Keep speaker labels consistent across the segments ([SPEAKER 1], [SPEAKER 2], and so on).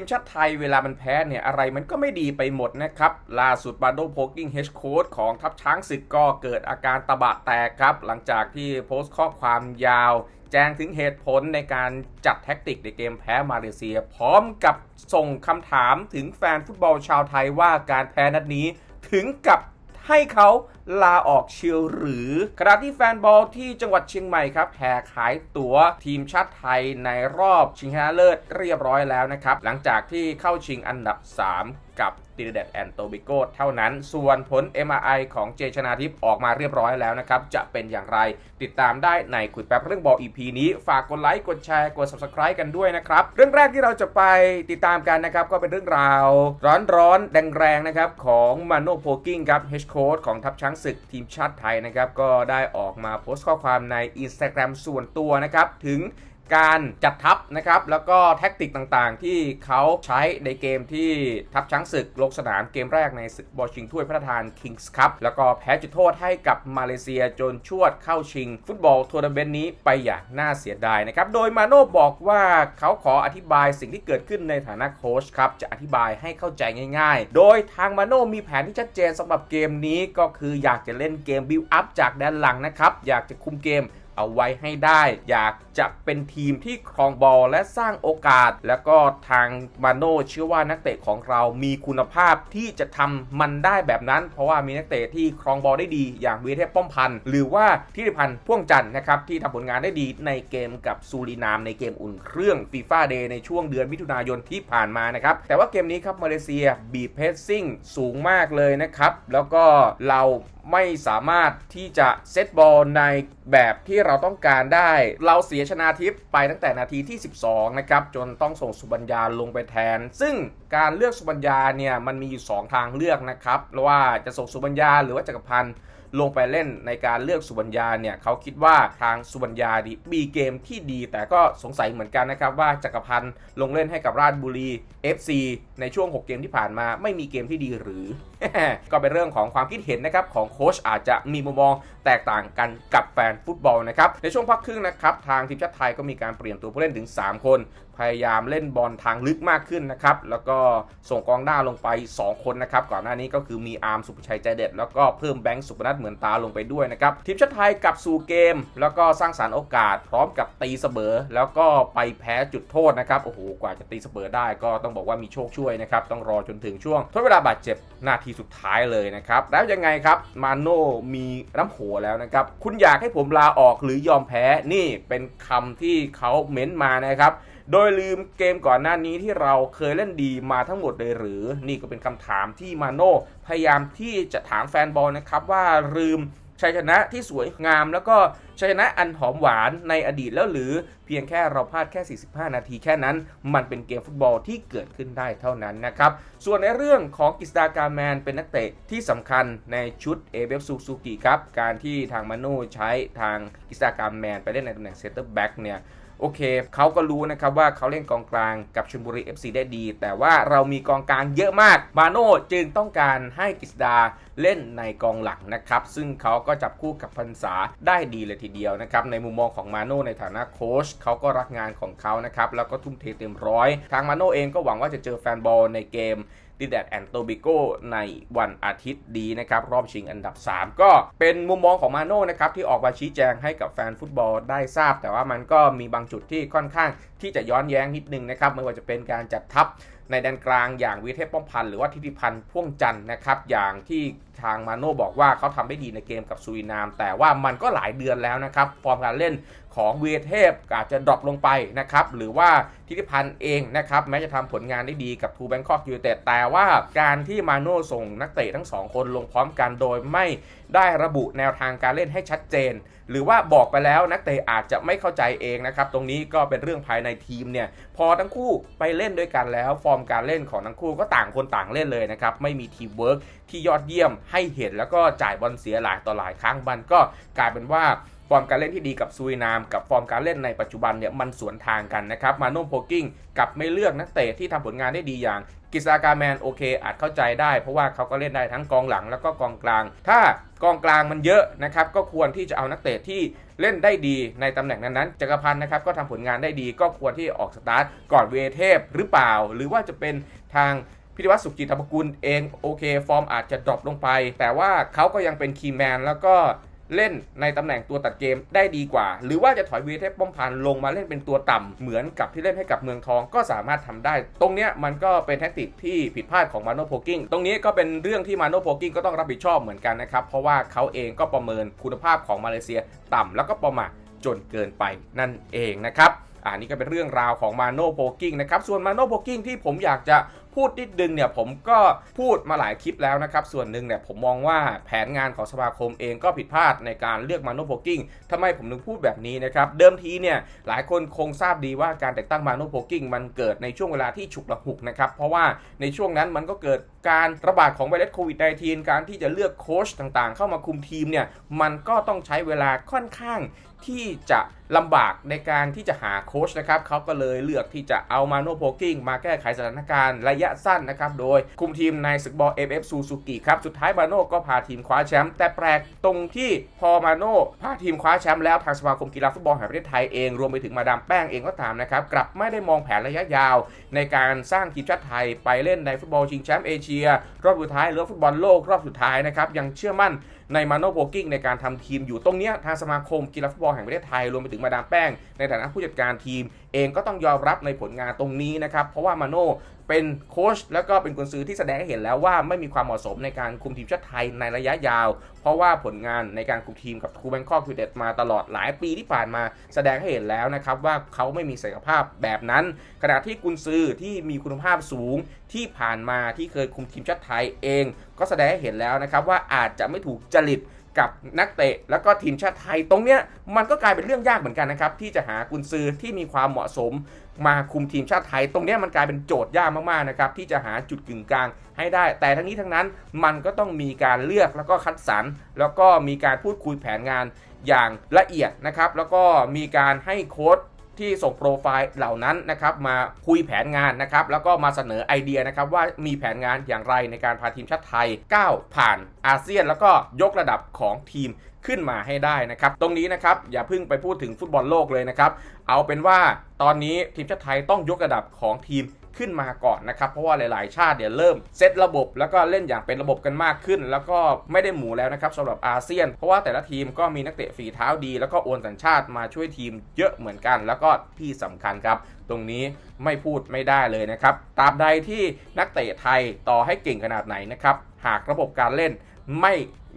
[SPEAKER 1] ทีมชาติไทยเวลามันแพ้เนี่ยอะไรมันก็ไม่ดีไปหมดนะครับ ล่าสุดบาโดโพกิ้งเฮชโค้ดของทัพช้างศึกก็เกิดอาการตะบะแตกครับ หลังจากที่โพสต์ข้อความยาว แจ้งถึงเหตุผลในการจัดแท็กติกในเกมแพ้มาเลเซีย พร้อมกับส่งคำถามถึงแฟนฟุตบอลชาวไทยว่าการแพ้นัดนี้ถึงกับ ให้เขาลาออกเชียวหรือขณะที่แฟนบอลที่จังหวัดเชียงใหม่ครับแห่ขายตั๋วทีมชาติไทยในรอบชิงชนะเลิศเรียบร้อยแล้วนะครับ หลังจากที่เข้าชิงอันดับ 3 กับติเดดแอนโตบิโกเท่านั้น ส่วนผล MRI ของเจชนาทิพย์ออกมาเรียบร้อยแล้วนะครับ จะเป็นอย่างไรติดตามได้ในคุยแป๊บเรื่องบอล EP นี้ ฝากกดไลค์ กดแชร์ กด Subscribe กันด้วยนะครับ เรื่องแรกที่เราจะไปติดตามกันนะครับ ก็เป็นเรื่องราว ร้อนๆ แรงๆ นะครับ ของมาโนโพกิ้งครับเฮดโค้ดของทัพช้างศึกทีมชาติไทยนะครับก็ได้ออกมาโพสต์ข้อความใน Instagram ส่วนตัวนะครับถึง การจัดทัพนะครับ แล้วก็แท็กติกต่างๆ ที่เขาใช้ในเกมที่ทัพช้างศึกลงสนามเกมแรกในศึกบอลชิงถ้วยพระราชทาน Kings Cup แล้วก็แพ้จุดโทษให้กับมาเลเซียจนชวดเข้าชิง ฟุตบอลทัวร์นาเมนต์นี้ไปอย่างน่าเสียดายนะครับ โดยมาโน่บอกว่าเขาขออธิบายสิ่งที่เกิดขึ้นในฐานะโค้ชครับ จะอธิบายให้เข้าใจง่าย ๆ โดยทางมาโน่มีแผนที่ชัดเจนสำหรับเกมนี้ก็คืออยากจะเล่นเกมบิวอัพจากด้านหลังนะครับ อยากจะคุมเกม เอาไว้ให้ได้ อยากจะเป็นทีมที่ครองบอลและสร้างโอกาส แล้วก็ทางมาโน่เชื่อว่านักเตะของเรามีคุณภาพที่จะทำมันได้แบบนั้น เพราะว่ามีนักเตะที่ครองบอลได้ดี อย่างวีเทพป้อมพันธ์หรือว่าทิติพันธ์พ่วงจันทร์นะครับที่ทำผลงานได้ดีในเกมกับซูรินามในเกมอุ่นเครื่องฟีฟ่าเดย์ในช่วงเดือนมิถุนายนที่ผ่านมานะครับแต่ว่าเกมนี้ครับมาเลเซียบีเพสซิ่งสูงมากเลยนะครับแล้วก็เรา ไม่สามารถที่จะเซตบอลในแบบที่เราต้องการได้ เราเสียชนะทิพย์ไปตั้งแต่นาทีที่ 12 นะครับ จนต้องส่งสุบัญญาลงไปแทน ซึ่งการเลือกสุบัญญาเนี่ยมันมีอยู่ 2 ทางเลือกนะครับว่าจะส่งสุบัญญาหรือว่าจักรพันธ์ลงไปเล่นในการเลือกสุบัญญาเนี่ยเขาคิดว่าทางสุบัญญาดีมีเกมที่ดี แต่ก็สงสัยเหมือนกันนะครับว่าจักรพันธ์ลงเล่นให้กับราชบุรี FC ในช่วง 6 เกมที่ผ่านมาไม่มีเกมที่ดีหรือ ก็เป็นเรื่องของความคิดเห็นนะครับของโค้ชอาจจะมีมุมมองแตกต่างกันกับแฟนฟุตบอลนะครับในช่วงพักครึ่งนะครับทางทีมชาติไทยก็มีการเปลี่ยนตัวผู้เล่นถึง 3 คน พยายามเล่นบอลทางลึกมากขึ้นนะครับแล้วก็ส่งกองหน้าลงไป 2 คนนะครับก่อนหน้านี้ก็คือมีอาร์มสุภชัยใจเด็ด แล้วก็เพิ่มแบงค์สุพนัทเหมือนตาลงไปด้วยนะครับทีมชาติไทยกลับสู่เกม แล้วก็สร้างสารรค์โอกาสพร้อมกับตีเสมอแล้วก็ไปแพ้จุดโทษนะครับโอ้โหกว่าจะตีเสมอได้ก็ต้องบอกว่ามีโชคช่วยนะครับต้องรอจนถึงช่วงทดเวลาบาดเจ็บนาทีสุดท้ายเลยนะครับแล้วยังไงครับมาโน่มีน้ำโหแล้วนะครับคุณอยากให้ผมลาออกหรือยอมแพ้นี่เป็นคำที่เขาเม้นมานะครับโดยลืมเกมก่อนหน้านี้ที่เราเคยเล่นดีมาทั้งหมดเลยหรือ นี่ก็เป็นคำถามที่มาโน่พยายามที่จะถามแฟนบอลนะครับว่าลืม ชัยชนะที่สวยงาม แล้วก็ชัยชนะอันหอมหวานในอดีตแล้วหรือเพียงแค่เราพลาดแค่ 45 นาทีแค่นั้น มันเป็นเกมฟุตบอลที่เกิดขึ้นได้เท่านั้นนะครับ ส่วนในเรื่องของกิสดาการแมนเป็นนักเตะที่สำคัญในชุดเอเบฟซูซูกิครับ การที่ทางมาโน่ใช้ทางกิสดาการแมนไปเล่นในตำแหน่งเซนเตอร์แบ็กเนี่ย โอเคเขาก็รู้นะครับว่าเขาเล่นกองกลางกับชลบุรี FC ได้ดี แต่ว่าเรามีกองกลางเยอะมากมาโน่จึงต้องการให้กฤษดาเล่นในกองหลังนะครับ ซึ่งเขาก็จับคู่กับพันษาได้ดีเลยทีเดียวนะครับ ในมุมมองของมาโน่ในฐานะโค้ชเขาก็รักงานของเขานะครับ แล้วก็ทุ่มเทเต็มร้อย ทางมาโน่เองก็หวังว่าจะเจอแฟนบอลในเกม ดิแดดแอนโตบิโกในวันอาทิตย์ดีนะครับรอบชิงอันดับ 3 ก็เป็นมุมมองของมาโน่นะครับที่ออกมาชี้แจงให้กับแฟนฟุตบอลได้ทราบ แต่ว่ามันก็มีบางจุดที่ค่อนข้างที่จะย้อนแย้งนิดนึงนะครับไม่ว่าจะเป็นการจัดทัพ ในแดนกลางอย่างวิเทพป้อมพันธ์หรือว่าทิติพันธ์พ่วงจันทร์นะครับอย่างที่ทางมาโน่บอกว่าเขาทำได้ดีในเกมกับซูรินาม แต่ว่ามันก็หลายเดือนแล้วนะครับฟอร์มการเล่นของวีเทพอาจจะดรอปลงไปนะครับหรือว่าทิติพันธ์เองนะครับแม้จะทำผลงานได้ดีกับทูแบงคอกยูเต็ดแต่ว่าการที่มาโน่ส่งนักเตะทั้งสองคนลงพร้อมกันโดยไม่ ได้ระบุแนวทางการเล่นให้ชัดเจน หรือว่าบอกไปแล้วนักเตะอาจจะไม่เข้าใจเองนะครับ ตรงนี้ก็เป็นเรื่องภายในทีมเนี่ย พอทั้งคู่ไปเล่นด้วยกันแล้ว ฟอร์มการเล่นของทั้งคู่ก็ต่างคนต่างเล่นเลยนะครับ ไม่มีทีมเวิร์กที่ยอดเยี่ยมให้เห็นแล้วก็จ่ายบอลเสียหลายต่อหลายครั้งมันก็กลายเป็นว่า ฟอร์มการเล่นที่ดีกับซูรินาม กับฟอร์มการเล่นในปัจจุบันเนี่ยมันสวนทางกันนะครับมาโนโพกิ้งกับไม่เลือกนักเตะที่ทำผลงานได้ดีอย่างกิษากาแมนโอเค อาจเข้าใจได้ เพราะว่าเขาก็เล่นได้ทั้งกองหลังแล้วก็กองกลาง ถ้ากองกลางมันเยอะนะครับก็ควรที่จะเอานักเตะที่เล่นได้ดีในตำแหน่งนั้นๆจักรพันธ์นะครับก็ทำผลงานได้ดี ก็ควรที่ออกสตาร์ทก่อนเวเทพหรือเปล่า หรือว่าจะเป็นทางพิธีวัฒน์สุขจิตธรรมกุลเองโอเค ฟอร์มอาจจะดรอปลงไป แต่ว่าเขาก็ยังเป็นคีย์แมนแล้วก็ เล่นในตำแหน่งตัวตัดเกมได้ดีกว่า หรือว่าจะถอยวีเทพป้อมพันลงมาเล่นเป็นตัวต่ำเหมือนกับที่เล่นให้กับเมืองทองก็สามารถทำได้ ตรงเนี้ยมันก็เป็นแทคติกที่ผิดพลาดของมาโนโพกิ้งตรงนี้ก็เป็นเรื่องที่มาโนโพกิ้งก็ต้องรับผิดชอบเหมือนกันนะครับ เพราะว่าเขาเองก็ประเมินคุณภาพของมาเลเซียต่ำแล้วก็ประมาทจนเกินไปนั่นเองนะครับอันนี้ก็เป็นเรื่องราวของมาโนโพกิ้งนะครับส่วนมาโนโพกิ้งที่ผมอยากจะ พูดนิดนึงเนี่ยผมก็พูดมาหลายคลิปแล้วนะครับ ส่วนหนึ่งเนี่ยผมมองว่าแผนงานของสมาคมเองก็ผิดพลาดในการเลือกมาโนโพกิ้งทำไมผมถึงพูดแบบนี้นะครับ เดิมทีเนี่ยหลายคนคงทราบดีว่าการแต่งตั้งมาโนโพกิ้งมันเกิดในช่วงเวลาที่ฉุกละหุกนะครับ เพราะว่าในช่วงนั้นมันก็เกิดการระบาดของไวรัสโควิด -19 การที่จะเลือกโค้ชต่างๆ เข้ามาคุมทีมเนี่ยมันก็ต้องใช้เวลาค่อนข้างที่จะ ลำบากในการที่จะหาโค้ชนะครับเขาก็เลยเลือกที่จะเอามาโนโพกิ้งมาแก้ไขสถานการณ์ระยะสั้นนะครับ โดยคุมทีมในศึกบอล FF ซูซูกิครับ สุดท้ายมาโนก็พาทีมคว้าแชมป์แต่แปลกตรงที่พอมาโนพาทีมคว้าแชมป์แล้วทางสมาคมกีฬาฟุตบอลแห่งประเทศไทยเองรวมไปถึงมาดามแป้งเองก็ตามนะครับ กลับไม่ได้มองแผนระยะยาว ในการสร้างทีมชาติไทยไปเล่นในฟุตบอลชิงแชมป์เอเชีย รอบสุดท้ายหรือฟุตบอลโลกรอบสุดท้ายนะครับยังเชื่อมั่น ในมาโนโบกิ้งในการทำทีมอยู่ตรงนี้ทางสมาคมกีฬาฟุตบอลแห่งประเทศไทยรวมไปถึงมาดามแป้ง ในฐานะผู้จัดการทีมเองก็ต้องยอมรับในผลงานตรงนี้นะครับ เพราะว่ามาโนเป็นโค้ชแล้วก็เป็นกุนซือที่แสดงให้เห็นแล้วว่าไม่มีความเหมาะสมในการคุมทีมชาติไทยในระยะยาว เพราะว่าผลงานในการคุมทีมกับครูแบงคอกยูเต็ดมาตลอดหลายปีที่ผ่านมาแสดงให้เห็นแล้วนะครับว่าเขาไม่มีศักยภาพแบบนั้น ขณะที่กุนซือที่มีคุณภาพสูงที่ผ่านมาที่เคยคุมทีมชาติไทยเอง ก็แสดงให้เห็นแล้วนะครับว่าอาจจะไม่ถูกจริต กับนักเตะแล้วก็ทีมชาติไทย ตรงเนี้ยมันก็กลายเป็นเรื่องยากเหมือนกันนะครับที่จะหากุนซือที่มีความเหมาะสม มาคุมทีมชาติไทย ตรงเนี้ยมันกลายเป็นโจทย์ยากมากๆนะครับที่จะหาจุดกึ่งกลางให้ได้ แต่ทั้งนี้ทั้งนั้นมันก็ต้องมีการเลือกแล้วก็คัดสรรแล้วก็มีการพูดคุยแผนงานอย่างละเอียดนะครับแล้วก็มีการให้โค้ด ที่ส่งโปรไฟล์เหล่านั้นนะครับมาคุยแผนงานนะครับแล้วก็มาเสนอไอเดียนะครับว่ามีแผนงานอย่างไรในการพาทีมชาติไทยก้าวผ่านอาเซียน แล้วก็ยกระดับของทีมขึ้นมาให้ได้นะครับ ตรงนี้นะครับอย่าเพิ่งไปพูดถึงฟุตบอลโลกเลยนะครับ เอาเป็นว่าตอนนี้ทีมชาติไทยต้องยกระดับของทีม ขึ้นมาก่อนนะครับ เพราะว่าหลาย ๆ ชาติเดี๋ยวเริ่มเซตระบบ แล้วก็เล่นอย่างเป็นระบบกันมากขึ้น แล้วก็ไม่ได้หมูแล้วนะครับสำหรับอาเซียน เพราะว่าแต่ละทีมก็มีนักเตะฝีเท้าดี แล้วก็โอนสัญชาติมาช่วยทีมเยอะเหมือนกัน แล้วก็ที่สำคัญครับ ตรงนี้ไม่พูดไม่ได้เลยนะครับตราบใดที่นักเตะไทยต่อให้เก่งขนาดไหนนะครับหากระบบการเล่น ไม่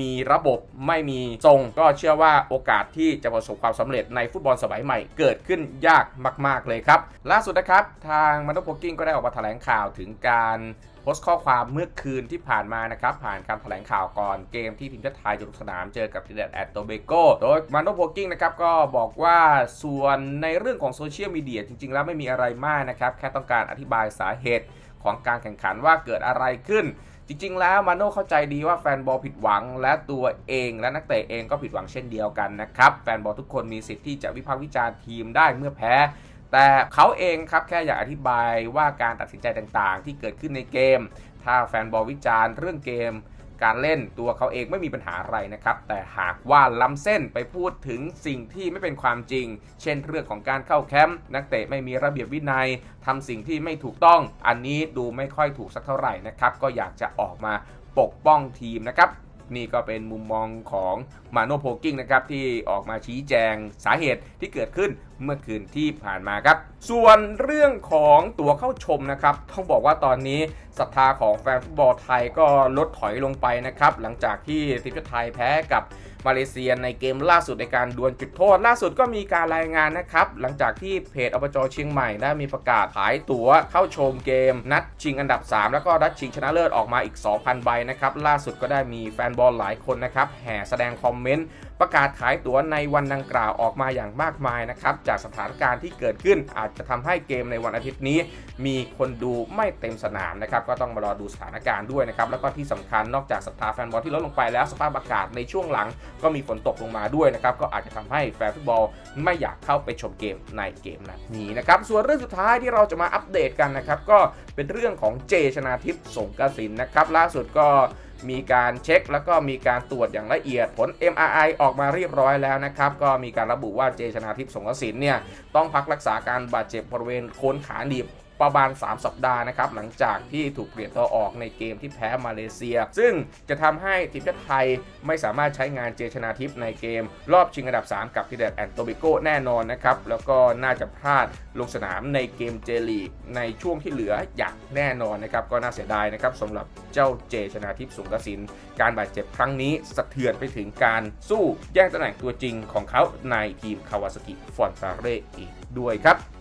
[SPEAKER 1] มีระบบไม่มีทรง ก็เชื่อว่าโอกาสที่จะประสบความสำเร็จในฟุตบอลสมัยใหม่เกิดขึ้นยากมาก ๆ เลยครับ ล่าสุดนะครับ ทางมันโตโพกิ้งก็ได้ออกมาแถลงข่าวถึงการโพสต์ข้อความเมื่อคืนที่ผ่านมานะครับ ผ่านการแถลงข่าวก่อนเกมที่ทีมชาติไทยจะลงสนามเจอกับทีมแดดแอตโตเบโกโดยมันโตโพกิ้งนะครับก็บอกว่าส่วนในเรื่องของโซเชียลมีเดียจริง ๆ แล้วไม่มีอะไรมากนะครับ แค่ต้องการอธิบายสาเหตุของการแข่งขันว่าเกิดอะไรขึ้น จริง ๆ แล้วมาโน่เข้าใจดีว่าแฟนบอลผิดหวัง และตัวเองและนักเตะเองก็ผิดหวังเช่นเดียวกันนะครับ แฟนบอลทุกคนมีสิทธิ์ที่จะวิพากษ์วิจารณ์ทีมได้เมื่อแพ้ แต่เขาเองครับแค่อยากอธิบายว่าการตัดสินใจต่างๆ ที่เกิดขึ้นในเกม ถ้าแฟนบอลวิจารณ์เรื่องเกม การเล่นตัวเขาเองไม่มีปัญหาอะไรนะครับ แต่หากว่าล้ำเส้นไปพูดถึงสิ่งที่ไม่เป็นความจริง เช่นเรื่องของการเข้าแคมป์นักเตะไม่มีระเบียบวินัยทำสิ่งที่ไม่ถูกต้อง อันนี้ดูไม่ค่อยถูกสักเท่าไหร่นะครับ ก็อยากจะออกมาปกป้องทีมนะครับนี่ก็เป็นมุมมองของมาโนโพกิ้งนะครับที่ออกมาชี้แจงสาเหตุที่เกิดขึ้นเมื่อคืนที่ผ่านมาครับ ส่วนเรื่องของตั๋วเข้าชมนะครับ ต้องบอกว่าตอนนี้ศรัทธาของแฟนฟุตบอลไทยก็ลดถอยลงไปนะครับ หลังจากที่ทีมชาติไทยแพ้กับมาเลเซียในเกมล่าสุดในการดวลจุดโทษ ล่าสุดก็มีการรายงานนะครับ หลังจากที่เพจอบจเชียงใหม่ได้มีประกาศขายตั๋วเข้าชมเกม นัดชิงอันดับ 3 แล้วก็นัดชิงชนะเลิศออกมาอีก 2,000 ใบนะครับ ล่าสุดก็ได้มีแฟนบอลหลายคนนะครับแห่แสดงคอมเมนต์ประกาศขายตั๋วในวันดังกล่าวออกมาอย่างมากมายนะครับจากสถานการณ์ที่เกิดขึ้น อาจจะทำให้เกมในวันอาทิตย์นี้ มีคนดูไม่เต็มสนามนะครับก็ต้องมารอดูสถานการณ์ด้วยนะครับแล้วก็ที่สำคัญนอกจากสตาร์แฟนบอลที่ลดลงไปแล้วสภาพอากาศในช่วงหลังก็มีฝนตกลงมาด้วยนะครับก็อาจจะทำให้แฟนฟุตบอลไม่อยากเข้าไปชมเกมในเกมนัดนี้นะครับส่วนเรื่องสุดท้ายที่เราจะมาอัปเดตกันนะครับก็เป็นเรื่องของเจชนาทิพย์สงกระสินนะครับล่าสุดก็ มีการเช็ค แล้วก็มีการตรวจอย่างละเอียดผล MRI ออกมาเรียบร้อยแล้วนะครับ ก็มีการระบุว่าเจชนาทิพย์สงกระสินเนี่ยต้องพักรักษาการบาดเจ็บบริเวณโคนขาหนีบ ประมาณ 3 สัปดาห์นะครับหลังจากที่ถูกเปลี่ยนตัวออกในเกมที่แพ้มาเลเซีย ซึ่งจะทำให้ทีมชาติไทยไม่สามารถใช้งานเจชนาทิพย์ในเกม รอบชิงอันดับ 3 กับทิเดตแอนโตบิโกแน่นอนนะครับแล้วก็น่าจะพลาดลงสนามในเกมเจลีกในช่วงที่เหลืออย่างแน่นอนนะครับก็น่าเสียดายนะครับสำหรับเจ้าเจชนาทิพย์สุงกสิน การบาดเจ็บครั้งนี้สะเทือนไปถึงการสู้แย่งตำแหน่งตัวจริงของเขาในทีมคาวาสกิฟอนตาเรอีกด้วยครับ